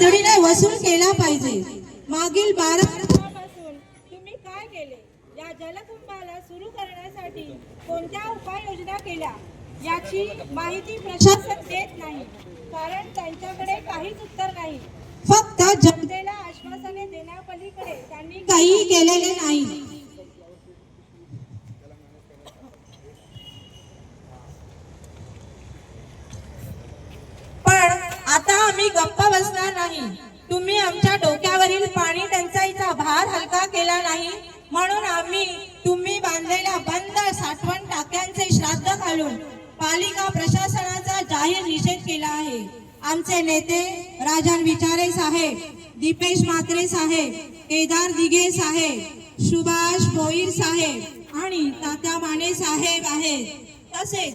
तातडीने वसूल केला पाहिजे. मागील बारा वर्षापासून तुम्ही काय केले? या जलकुंभाला सुरू करण्यासाठी कोणत्या उपाययोजना केल्या? याची माहिती प्रशासन देत नाही कारण त्यांच्याकडे काहीच उत्तर नाही. फक्त जन जनतेला आश्वासने देण्यापलीकडे त्यांनी काही केलेले नाही पण कोणी गप्प बसणार नाही. तुम्ही आमच्या डोक्यावरील पाणी टंचाईचा भार हलका केला नाही. म्हणून आम्ही तुम्ही बांधलेल्या बंद साठवण टाक्यांचे श्राद्ध घालून पालिका प्रशासनाचा जाहीर निषेध केला आहे. आमचे नेते राजन विचारे साहेब दीपेश मात्रे साहेब केदार दिघे साहेब सुभाष भोईर साहेब आणि तात्या माने साहेब आहेत. तसेच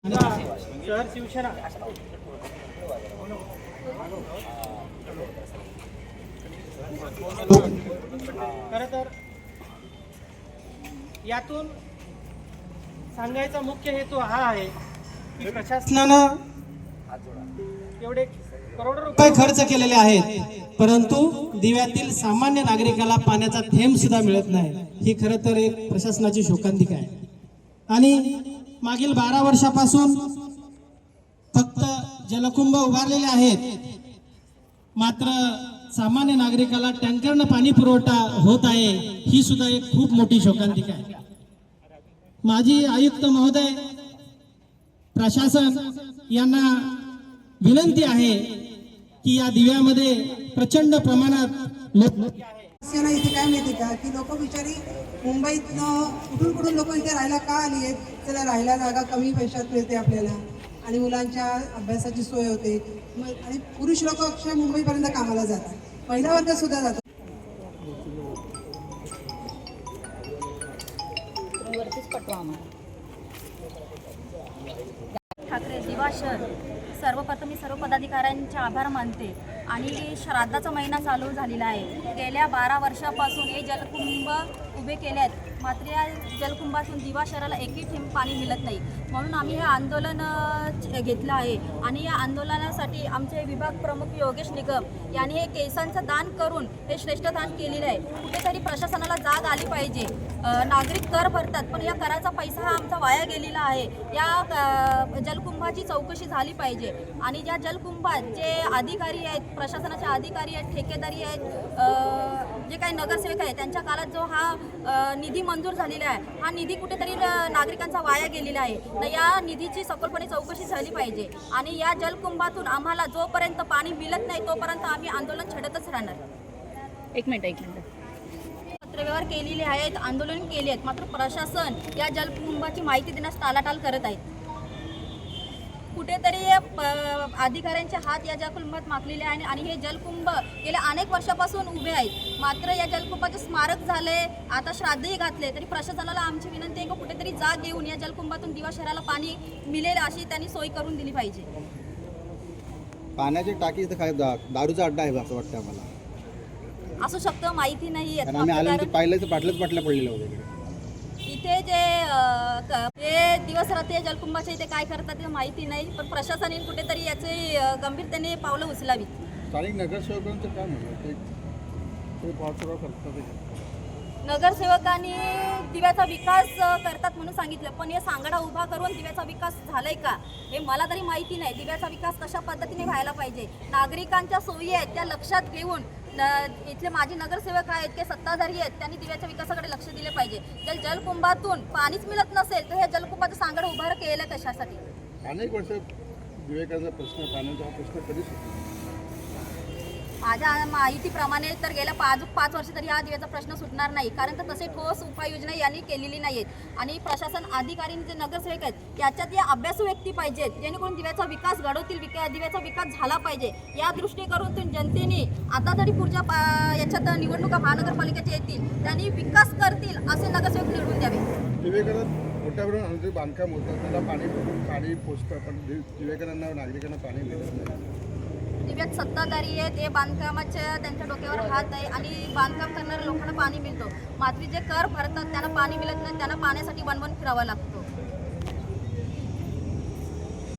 शिवसेना. खर तर यातून सांगायचा मुख्य हेतू हा आहे की प्रशासनानं एवढे करोड रुपये रुपये खर्च केलेले आहेत परंतु दिव्यातील सामान्य नागरिकाला पाण्याचा थेंब सुद्धा मिळत नाही. ही खरं तर एक प्रशासनाची शोकांतिका आहे. आणि मागील बारा वर्षापासून फक्त जलकुंभ उभारलेले आहेत. मात्र सामान्य नागरिकाला टँकरनं पाणी पुरवठा होत आहे ही सुद्धा एक खूप मोठी शोकांतिका आहे. माजी आयुक्त महोदय प्रशासन यांना विनंती आहे की या दिव्यामध्ये प्रचंड प्रमाणात लोक समस्या इथे काय माहिती का? की लोक बिचारी मुंबईतनं कुठून कुठून लोक इथे राहायला का आली आहेत? चला राहायला जागा कमी पैशात मिळते आपल्याला. आणि मुलांच्या अभ्यासाची सोय होते. मग आणि पुरुष लोक अक्षर मुंबईपर्यंत कामाला जातात. महिला वर्ग सुद्धा जातात ठाकरे दिवाशर सर्वप्रथम मी सर्व पदाधिकाऱ्यांचे आभार मानते. आणि श्राद्धाचा महिना चालू झालेला आहे. गेल्या बारा वर्षापासून हे जलकुंभ उभे केले आहेत मात्र या जलकुंभातून दिवा शहराला एकही थेंब पाणी मिळत नाही. म्हणून आम्ही हे आंदोलन घेतलं आहे. आणि या आंदोलनासाठी आमचे विभाग प्रमुख योगेश निगम यांनी हे केसांचं दान करून हे श्रेष्ठ दान केलेलं आहे. कुठेतरी प्रशासनाला जाग आली पाहिजे. नागरिक कर भरतात पण या कराचा पैसा हा आमचा वाया गेलेला आहे. या जलकुंभाची चौकशी झाली पाहिजे. आणि ज्या जलकुंभात जे अधिकारी आहेत प्रशासनाचे अधिकारी आहेत ठेकेदारी आहेत जे काही नगरसेवक आहेत त्यांच्या काळात जो हा निधी मंजूर झालेला आहे हा निधी कुठेतरी नागरिकांचा वाया गेलेला आहे. तर या निधीची सखोलपणे चौकशी झाली पाहिजे. आणि या जलकुंभातून आम्हाला जोपर्यंत पाणी मिळत नाही तोपर्यंत आम्ही आंदोलन छेडतच राहणार. एक मिनिट एक मिनिट. पत्रव्यवहार केलेले आहेत आंदोलन केले आहेत मात्र प्रशासन या जलकुंभाची माहिती देण्यास टाळाटाळ करत आहेत कुठेतरी अधिकाऱ्यांचे हात या जलकुंभात माखलेले आहे आणि हे जलकुंभ गेल्या अनेक वर्षापासून उभे आहेत. मात्र या जलकुंभाचे स्मारक झाले आता श्राद्धही घातले तरी प्रशासनाला आमची विनंती आहे की कुठेतरी जाग घेऊन या जलकुंभातून दिवा शहराला पाणी मिळेल अशी त्यांनी सोय करून दिली पाहिजे. पाण्याची टाकी इथं काय दा- दारूचा अड्डा आहे असं वाटतं आम्हाला. असू शकतं माहिती नाही कारण आम्ही आल्यानंतर बाटल्याच बाटल्या पडलेल्या होत्या इकडे इथे जे ते दिवस रात्री जलकुंभाच्या इथे काय करतात ते माहिती नाही पण प्रशासनाने कुठेतरी याचे गंभीरतेने पावलं स्थानिक नगरसेवकांचं काय ते ते ते. नगरसेवकांनी दिव्याचा विकास करतात म्हणून सांगितलं पण हे सांगाडा उभा करून दिव्याचा विकास झालाय का? हे मला तरी माहिती नाही. दिव्याचा विकास कशा पद्धतीने व्हायला पाहिजे? नागरिकांच्या सोयी आहेत त्या लक्षात घेऊन इथले माजी नगरसेवक आहेत ते सत्ताधारी आहेत त्यांनी दिव्याच्या विकासाकडे लक्ष दिले पाहिजे. जर जलकुंभातून पाणीच मिळत नसेल तर हे जलकुंभाचं सांगड उभार केलं कशासाठी? अनेक वर्ष विवेकाचा प्रश्न पाण्याचा प्रश्न कधी सुटला माझ्या माहितीप्रमाणे तर गेल्या पाच पाच वर्ष तरी हा दिव्याचा प्रश्न सुटणार नाही. कारण तर तसे ठोस उपाययोजना यांनी केलेली नाही आहेत आणि प्रशासन अधिकारी जे नगरसेवक आहेत याच्यात या अभ्यासू व्यक्ती पाहिजेत. जेणेकरून दिव्याचा विकास घडवतील विका दिव्याचा विकास झाला पाहिजे. या दृष्टीकरून जनतेने आता तरी पुढच्या याच्यात निवडणुका महानगरपालिकेच्या येतील. त्यांनी विकास करतील असे नगरसेवक निवडून द्यावे. मोठ्या प्रमाणात बांधकाम होतं त्याला पाणी पाणी पोचतं पण दिवेकरांना नागरिकांना पाणी मिळत नाही. दिव्यात सत्ताधारी आहेत हे बांधकामाच्या त्यांच्या डोक्यावर हात आहे आणि बांधकाम करणाऱ्या लोकांना पाणी मिळतो. मात्र जे कर भरतात त्यांना पाणी मिळत नाही त्यांना पाण्यासाठी बनवून फिरावं लागतो.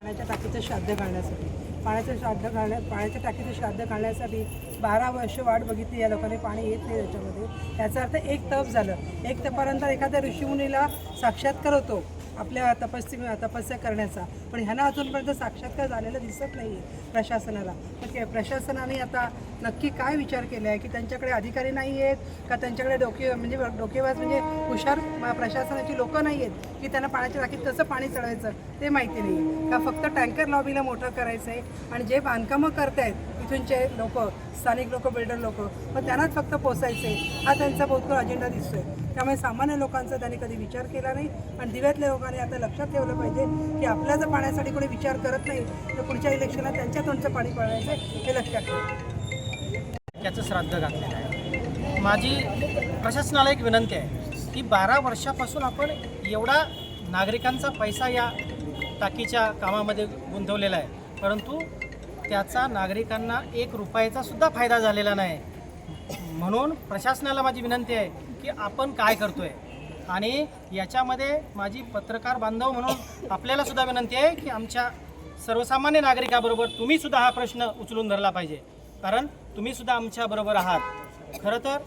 पाण्याच्या टाकीचं श्राद्ध घालण्यासाठी. पाण्याचं श्राद्ध घालण्या पाण्याच्या टाकीचं श्राद्ध घालण्यासाठी बारा वर्ष वाट बघितली या लोकांनी पाणी येत नाही त्याच्यामध्ये. याचा अर्थ एक तप झालं. एक तपानंतर एखाद्या ऋषीमुनीला साक्षात्कार होतो आपल्या तपस्या तपस्या करण्याचा. पण ह्यांना अजूनपर्यंत साक्षात्कार झालेला दिसत नाही आहे प्रशासनाला. तर प्रशासनाने आता नक्की काय विचार केला आहे की त्यांच्याकडे अधिकारी नाही आहेत का त्यांच्याकडे डोके म्हणजे डोकेबाज म्हणजे हुशार प्रशासनाची लोकं नाही आहेत की त्यांना पाण्याच्या टाकीत कसं पाणी चढवायचं ते माहिती नाही का फक्त टँकर लॉबीला मोठं करायचं आहे आणि जे बांधकामं करतायत इथूनचे लोक स्थानिक लोक बिल्डर लोक मग त्यांनाच फक्त पोचायचं आहे हा त्यांचा बहुतकर अजेंडा दिसतोय. त्यामुळे सामान्य लोकांचा त्यांनी कधी विचार केला नाही आणि दिव्यातल्या लोकांनी आता लक्षात ठेवलं पाहिजे की आपल्या जर पाण्यासाठी कोणी विचार करत नाही तर पुढच्या इलेक्शनला त्यांच्या तोंडचं पाणी पडायचं हे लक्षात ठेवा. त्याचं श्राद्ध घातलेलं आहे. माझी प्रशासनाला एक विनंती आहे की बारा वर्षापासून आपण एवढा नागरिकांचा पैसा या टाकीच्या कामामध्ये गुंतवलेला आहे. परंतु त्याचा नागरिकांना एक रुपयाचा सुद्धा फायदा झालेला नाही. म्हणून प्रशासनाला माझी विनंती आहे की आपण काय करतोय? आणि याच्यामध्ये माझी पत्रकार बांधव म्हणून आपल्याला सुद्धा विनंती आहे की आमच्या सर्वसामान्य नागरिकाबरोबर तुम्ही सुद्धा हा प्रश्न उचलून धरला पाहिजे. कारण तुम्ही सुद्धा आमच्या बरोबर आहात. खरं तर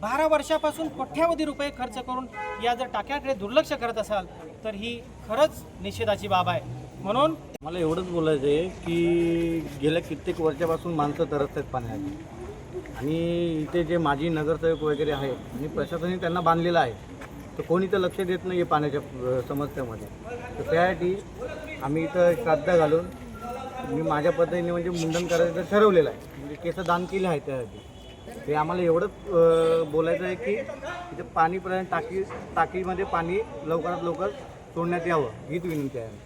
बारा वर्षापासून कोट्यावधी रुपये खर्च करून या जर टाक्याकडे दुर्लक्ष करत असाल तर ही खरंच निषेधाची बाब आहे. म्हणून मला एवढंच बोलायचं आहे की गेल्या कित्येक वर्षापासून माणसं तरत आहेत पाण्यासाठी आणि इथे जे माजी नगरसेवक वगैरे आहेत आणि प्रशासनाने त्यांना बांधलेलं आहे. तर कोणी तर लक्ष देत नाही आहे पाण्याच्या समस्येमध्ये. तर त्यासाठी आम्ही इथं श्राद्ध घालून मी माझ्या पद्धतीने म्हणजे मुंडन करायचं ठरवलेलं आहे. म्हणजे केसं दान केले आहे त्यासाठी. ते आम्हाला एवढंच बोलायचं आहे की इथं पाणी टाकी टाकीमध्ये पाणी लवकरात लवकर सोडण्यात यावं हीच विनंती आहे